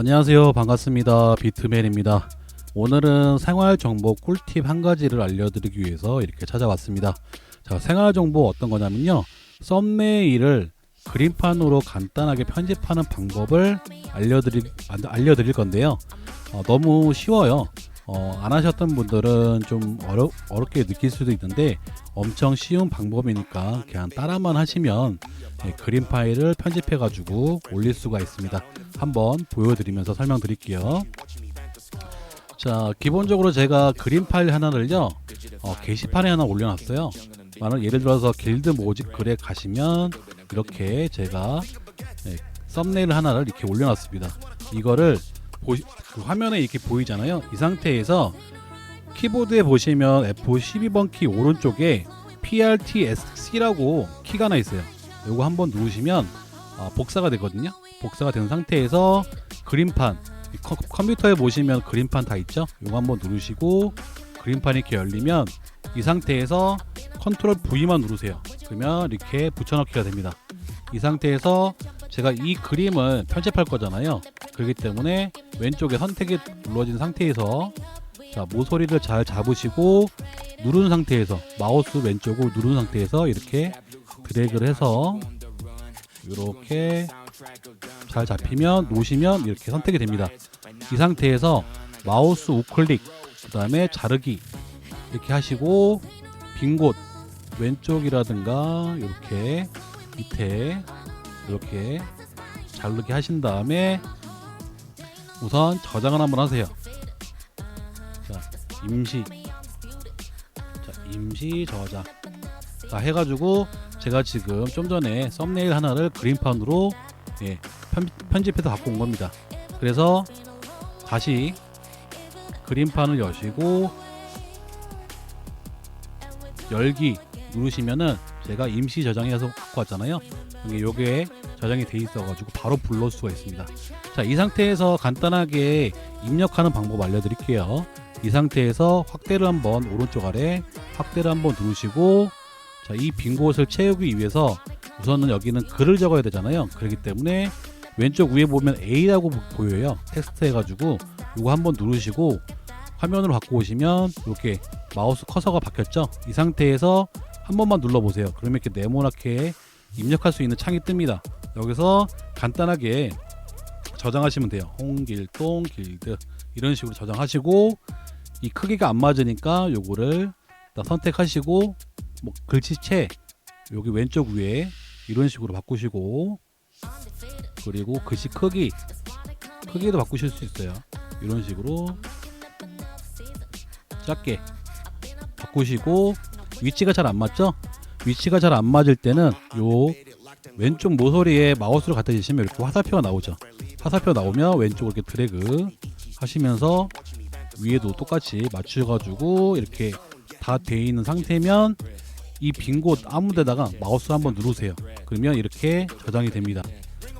안녕하세요. 반갑습니다. 비트맨입니다. 오늘은 생활 정보 꿀팁 한 가지를 알려드리기 위해서 이렇게 찾아왔습니다. 자, 생활 정보 어떤 거냐면요. 썸네일을 그림판으로 간단하게 편집하는 방법을 알려드릴, 안- 알려드릴 건데요. 어, 너무 쉬워요. 어, 안 하셨던 분들은 좀 어려, 어렵게 느낄 수도 있는데 엄청 쉬운 방법이니까 그냥 따라만 하시면 예, 그림 파일을 편집해 가지고 올릴 수가 있습니다. 한번 보여드리면서 설명드릴게요. 자, 기본적으로 제가 그림 파일 하나를요, 어, 게시판에 하나 올려놨어요. 만약 예를 들어서 길드 모집 글에 가시면 이렇게 제가 예, 썸네일 하나를 이렇게 올려놨습니다. 이거를 보시, 그 화면에 이렇게 보이잖아요. 이 상태에서 키보드에 보시면 F12번 키 오른쪽에 PRTSC라고 키가 하나 있어요. 요거 한번 누르시면 어, 복사가 되거든요. 복사가 된 상태에서 그림판 이 컴- 컴퓨터에 보시면 그림판 다 있죠. 요거 한번 누르시고 그림판이 이렇게 열리면 이 상태에서 컨트롤 V만 누르세요. 그러면 이렇게 붙여넣기가 됩니다. 이 상태에서 제가 이 그림을 편집할 거잖아요. 그렇기 때문에 왼쪽에 선택이 눌러진 상태에서 자 모서리를 잘 잡으시고 누른 상태에서 마우스 왼쪽을 누른 상태에서 이렇게 드래그를 해서 이렇게 잘 잡히면 놓으시면 이렇게 선택이 됩니다. 이 상태에서 마우스 우클릭 그 다음에 자르기 이렇게 하시고 빈 곳 왼쪽이라든가 이렇게 밑에 이렇게 자르기 하신 다음에 우선 저장을 한번 하세요. 자 임시 자 임시 저장 자 해가지고 제가 지금 좀 전에 썸네일 하나를 그림판으로 예, 편, 편집해서 갖고 온 겁니다. 그래서 다시 그림판을 여시고 열기 누르시면은 제가 임시 저장해서 갖고 왔잖아요. 여기 요게 저장이 돼 있어가지고 바로 불러올 수가 있습니다. 자, 이 상태에서 간단하게 입력하는 방법 알려드릴게요. 이 상태에서 확대를 한번 오른쪽 아래 확대를 한번 누르시고 자, 이 빈 곳을 채우기 위해서 우선은 여기는 글을 적어야 되잖아요. 그렇기 때문에 왼쪽 위에 보면 A라고 보- 보여요. 텍스트 해가지고 이거 한번 누르시고 화면으로 갖고 오시면 이렇게 마우스 커서가 바뀌었죠. 이 상태에서 한 번만 눌러보세요. 그러면 이렇게 네모나게 입력할 수 있는 창이 뜹니다. 여기서 간단하게 저장하시면 돼요. 홍길동 길드 이런 식으로 저장하시고 이 크기가 안 맞으니까 요거를 딱 선택하시고 뭐 글씨체 여기 왼쪽 위에 이런 식으로 바꾸시고 그리고 글씨 크기 크기도 바꾸실 수 있어요. 이런 식으로 작게 바꾸시고 위치가 잘 안 맞죠? 위치가 잘 안 맞을 때는 요 왼쪽 모서리에 마우스를 갖다 대시면 이렇게 화살표가 나오죠. 화살표 나오면 왼쪽으로 이렇게 드래그 하시면서 위에도 똑같이 맞추셔가지고 이렇게 다 돼 있는 상태면 이 빈 곳 아무 데다가 마우스 한번 누르세요. 그러면 이렇게 저장이 됩니다.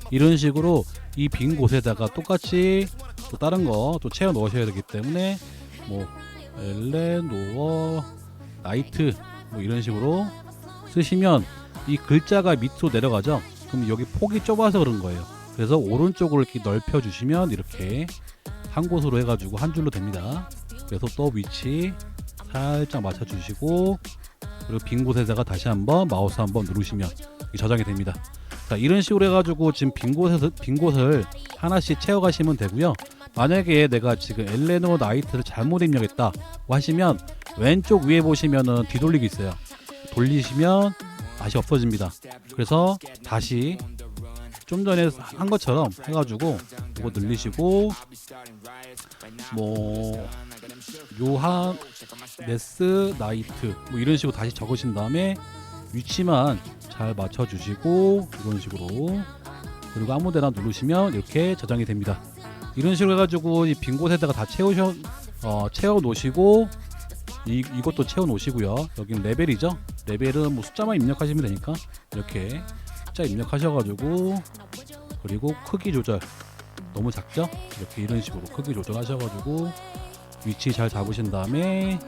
이런 식으로 이 빈 곳에다가 똑같이 또 다른 거 또 채워 넣으셔야 되기 때문에 뭐 엘레노어 나이트 뭐 이런 식으로 쓰시면 이 글자가 밑으로 내려가죠. 그럼 여기 폭이 좁아서 그런 거예요. 그래서 오른쪽으로 이렇게 넓혀 주시면 이렇게 한 곳으로 해가지고 한 줄로 됩니다. 그래서 또 위치 살짝 맞춰 주시고 그리고 빈 곳에다가 다시 한번 마우스 한번 누르시면 저장이 됩니다. 자 이런 식으로 해가지고 지금 빈 곳에서 빈 곳을 하나씩 채워가시면 되고요. 만약에 내가 지금 엘레노 나이트를 잘못 입력했다 하시면 왼쪽 위에 보시면은 뒤돌리기 있어요. 돌리시면 맛이 없어집니다. 그래서 다시 좀 전에 한 것처럼 해가지고 이거 늘리시고 뭐 요한 네스 나이트 뭐 이런 식으로 다시 적으신 다음에 위치만 잘 맞춰 주시고 이런 식으로 그리고 아무데나 누르시면 이렇게 저장이 됩니다. 이런 식으로 해가지고 이 빈 곳에다가 다 채우셔 어, 채워 놓으시고 이, 이것도 채워 놓으시고요. 여기는 레벨이죠. 레벨은 뭐 숫자만 입력하시면 되니까 이렇게 숫자 입력하셔가지고 그리고 크기 조절 너무 작죠? 이렇게 이런 식으로 크기 조절하셔가지고 위치 잘 잡으신 다음에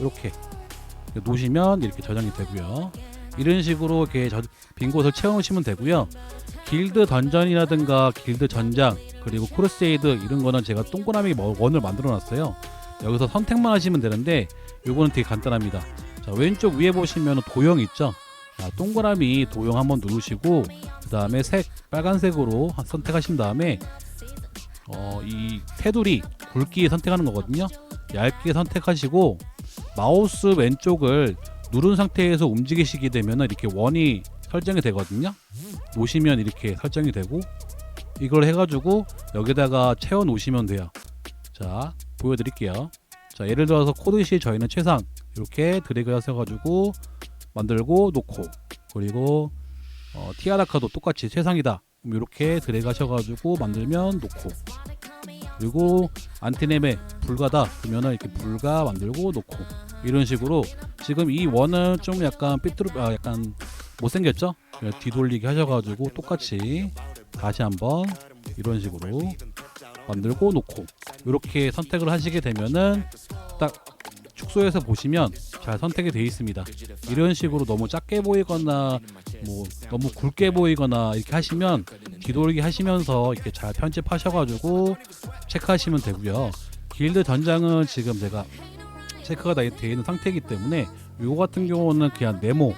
이렇게 놓으시면 이렇게 저장이 되고요. 이런 식으로 이렇게 저- 빈 곳을 채워놓으시면 되고요. 길드 던전이라든가 길드 전장 그리고 크루세이드 이런 거는 제가 동그라미 뭐- 원을 만들어 놨어요. 여기서 선택만 하시면 되는데 요거는 되게 간단합니다. 자, 왼쪽 위에 보시면 도형 있죠? 자, 동그라미 도형 한번 누르시고 그 다음에 색 빨간색으로 한- 선택하신 다음에 어, 이 테두리 굵기 선택하는 거거든요. 얇게 선택하시고 마우스 왼쪽을 누른 상태에서 움직이시게 되면 이렇게 원이 설정이 되거든요. 놓으시면 이렇게 설정이 되고 이걸 해가지고 여기다가 채워 놓으시면 돼요. 자 보여드릴게요. 자 예를 들어서 코드시 저희는 최상 이렇게 드래그 하셔가지고 만들고 놓고 그리고 어, 티아라카도 똑같이 최상이다. 그럼 이렇게 드래그 하셔가지고 만들면 놓고 그리고 안티넴에 불가다 그러면은 이렇게 불가 만들고 놓고 이런 식으로 지금 이 원은 좀 약간 삐뚤 아 약간 못생겼죠? 그래서 뒤돌리기 하셔가지고 똑같이 다시 한번 이런 식으로 만들고 놓고 이렇게 선택을 하시게 되면은 딱 축소해서 보시면 잘 선택이 되어 있습니다. 이런 식으로 너무 작게 보이거나 뭐 너무 굵게 보이거나 이렇게 하시면 뒤돌기 하시면서 이렇게 잘 편집하셔가지고 체크하시면 되고요. 길드 전장은 지금 제가 체크가 다 되어 있는 상태이기 때문에 이거 같은 경우는 그냥 네모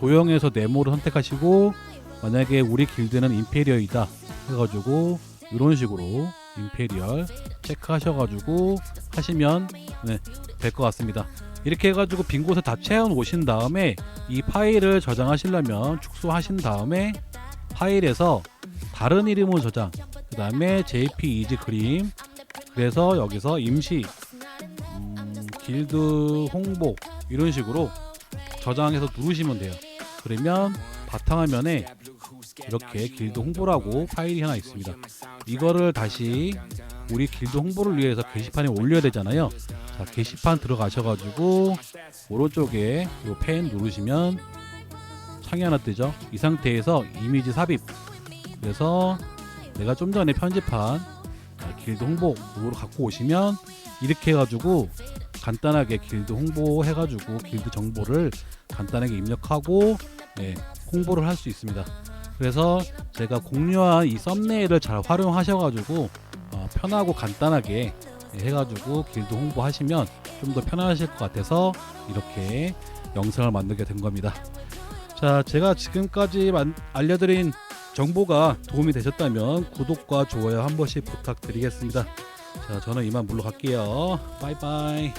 도형에서 네모를 선택하시고 만약에 우리 길드는 임페리얼이다 해가지고 이런 식으로 임페리얼 체크하셔가지고 하시면 네, 될 것 같습니다. 이렇게 해가지고 빈 곳에 다 채워 놓으신 다음에 이 파일을 저장하시려면 축소하신 다음에 파일에서 다른 이름으로 저장 그 다음에 jpeg 그림 그래서 여기서 임시 음, 길드 홍보 이런 식으로 저장해서 누르시면 돼요 그러면 바탕화면에 이렇게 길드 홍보라고 파일이 하나 있습니다 이거를 다시 우리 길드 홍보를 위해서 게시판에 올려야 되잖아요. 자 게시판 들어가셔가지고 오른쪽에 이펜 누르시면 창이 하나 뜨죠? 이 상태에서 이미지 삽입. 그래서 내가 좀 전에 편집한 아, 길드 홍보로 갖고 오시면 이렇게 해가지고 간단하게 길드 홍보 해가지고 길드 정보를 간단하게 입력하고 네, 홍보를 할 수 있습니다. 그래서 제가 공유한 이 썸네일을 잘 활용하셔가지고 어, 편하고 간단하게 네, 해가지고 길드 홍보하시면 좀 더 편하실 것 같아서 이렇게 영상을 만들게 된 겁니다. 자, 제가 지금까지 만- 알려드린 정보가 도움이 되셨다면 구독과 좋아요 한 번씩 부탁드리겠습니다. 자, 저는 이만 물러갈게요. 바이바이.